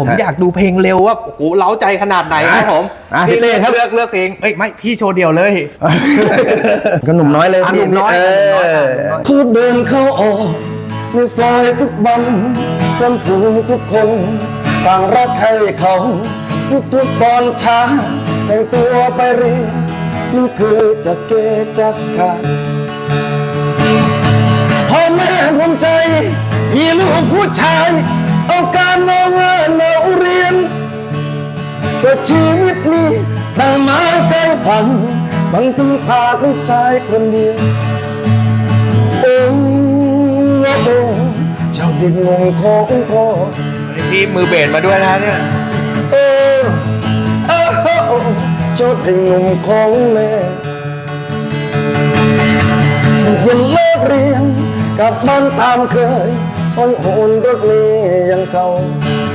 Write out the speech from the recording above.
ผมฮะอยากดูเพลงเร็วว่าโอ้โหเล้าใจขนาดไหนครับผมอะพี่พี่เต้ครับเลือกเลือกเพลงเอ้ยไม่พี่โชว์เดียวเลยก็หนุ่มน้อยเลยอะพี่หนุ่มน้อยเออะหนุ่มน้อยอเขาเดินเข้าออกในซอยทุกบันเพื่อนฝูงทุกคนต่างรักใครเขาทุกทุกๆตอนเช้าแต่งตัวไปเรียนนี่คือจักเกจักขาพ่อแม่ภูมิใจมีลูกผู้ชาย เอาการเอาเงินเอาเรียนก็ชีวิตนี้ตั้งมาใกล้ฝันบางทีพาลูกชายคนเดียวโอ้โอ้เจ้าดินงงของพ่อพี่มือเบสมาด้วยนะเนี่ยเออเออเออเออเจ้าดินงงของแม่วันเลิกเรียนกลับบ้านตามเคย อ่องโหนรถเมย์ยังเก่า